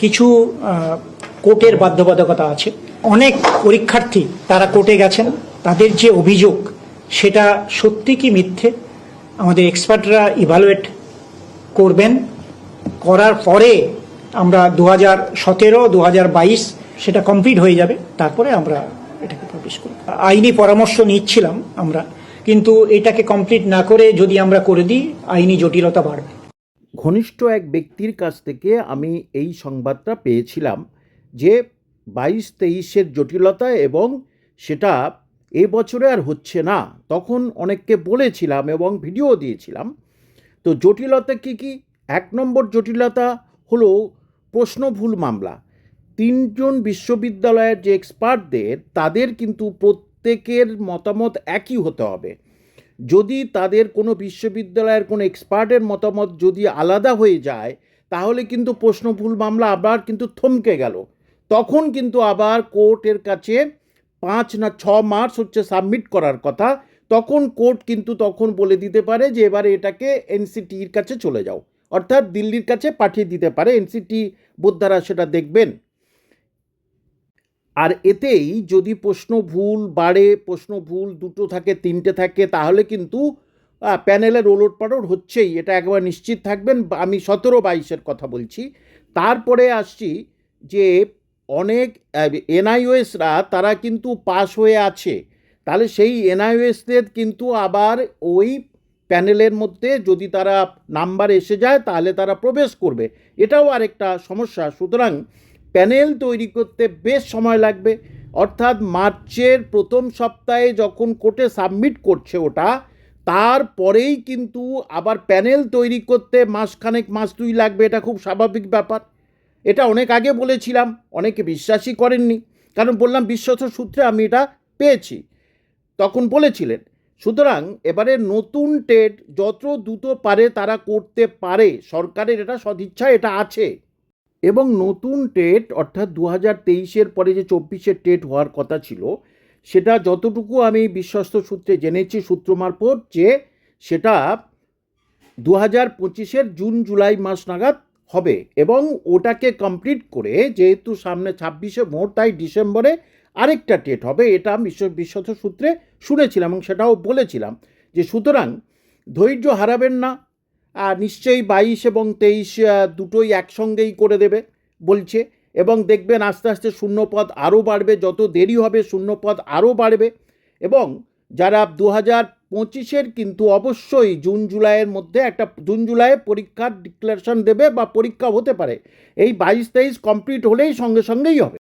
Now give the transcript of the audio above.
কিছু কোর্টের বাধ্যবাধকতা আছে। অনেক পরীক্ষার্থী তারা কোর্টে গেছেন। তাদের যে অভিযোগ, সেটা সত্যি কি মিথ্যে? আমাদের এক্সপার্টরা ইভালুয়েট করবেন। করার পরে আমরা দু হাজার সতেরো দু হাজার বাইশ সেটা কমপ্লিট হয়ে যাবে। তারপরে আমরা এটাকে পাবলিশ করব। আইনি পরামর্শ নিচ্ছিলাম আমরা। কিন্তু এটাকে কমপ্লিট না করে যদি আমরা করে দিই, আইনি জটিলতা বাড়বে। ঘনিষ্ঠ এক ব্যক্তির কাছ থেকে আমি এই সংবাদটা পেয়েছিলাম যে বাইশ তেইশের জটিলতা এবং সেটা এ বছরে আর হচ্ছে না। তখন অনেককে বলেছিলাম এবং ভিডিও দিয়েছিলাম। তো জটিলতা কি কি? এক নম্বর জটিলতা হলো প্রশ্ন ভুল মামলা। তিনজন বিশ্ববিদ্যালয়ের যে এক্সপার্টদের, তাদের কিন্তু প্রত্যেকের মতামত একই হতে হবে। যদি তাদের কোনো বিশ্ববিদ্যালয়ের কোনো এক্সপার্টের মতামত যদি আলাদা হয়ে যায়, তাহলে কিন্তু প্রশ্ন ভুল মামলা আবার কিন্তু থমকে গেল। তখন কিন্তু আবার কোর্টের কাছে পাঁচ না ছ মার্চ হচ্ছে সাবমিট করার কথা, তখন কোর্ট কিন্তু তখন বলে দিতে পারে যে এবারে এটাকে এনসিটির কাছে চলে যাও। অর্থাৎ দিল্লির কাছে পাঠিয়ে দিতে পারে। এনসিটি বোদ্ধারা সেটা দেখবেন। আর এতেই যদি প্রশ্ন ভুল বাড়ে, প্রশ্ন ভুল দুটো থাকে, তিনটে থাকে, তাহলে কিন্তু প্যানেলের ওলট পালট হচ্ছেই, এটা একবার নিশ্চিত থাকবেন। আমি সতেরো বাইশের কথা বলছি। তারপরে আসছি যে, অনেক এনআইওএসরা তারা কিন্তু পাস হয়ে আছে। তাহলে সেই এনআইওএসদের কিন্তু আবার ওই প্যানেলের মধ্যে যদি তারা নাম্বার এসে যায়, তাহলে তারা প্রবেশ করবে। এটাও আরেকটা সমস্যা। সুতরাং প্যানেল তৈরি করতে বেশ সময় লাগবে। অর্থাৎ মার্চের প্রথম সপ্তাহে যখন কোর্টে সাবমিট করছে ওটা, তারপরেই কিন্তু আবার প্যানেল তৈরি করতে মাসখানেক, মাস দুই লাগবে। এটা খুব স্বাভাবিক ব্যাপার। এটা অনেক আগে বলেছিলাম, অনেকে বিশ্বাসই করেননি। কারণ বললাম বিশ্বস্ত সূত্রে আমি এটা পেয়েছি। তখন বলেছিলেন, সুতরাং এবারে নতুন টেট যত দ্রুত পারে তারা করতে পারে। সরকারের এটা সদিচ্ছা, এটা আছে। এবং নতুন টেট, অর্থাৎ দু হাজার তেইশের পরে যে চব্বিশের টেট হওয়ার কথা ছিল, সেটা যতটুকু আমি বিশ্বস্ত সূত্রে জেনেছি, সূত্র মারফত, যে সেটা দু হাজার পঁচিশের জুন, জুলাই মাস নাগাদ হবে এবং ওটাকে কমপ্লিট করে যেহেতু সামনে ছাব্বিশে ভোট তাই ডিসেম্বরে আরেকটা টেট হবে, এটা বিশ্ব, বিশ্বস্ত সূত্রে শুনেছিলাম এবং সেটাও বলেছিলাম যে সুতরাং ধৈর্য হারাবেন না নিশ্চয়ই বাইশ এবং তেইশ দুটোই একসঙ্গেই করে দেবে, বলছে। এবং দেখবেন আস্তে আস্তে শূন্যপদ আরও বাড়বে, যত দেরি হবে শূন্যপদ আরও বাড়বে। এবং যারা দু হাজার পঁচিশের কিন্তু অবশ্যই জুন জুলাইয়ের মধ্যে একটা, জুন জুলাইয়ে পরীক্ষার ডিক্লারেশন দেবে বা পরীক্ষা হতে পারে। এই বাইশ তেইশ কমপ্লিট হলেই সঙ্গে সঙ্গেই হবে।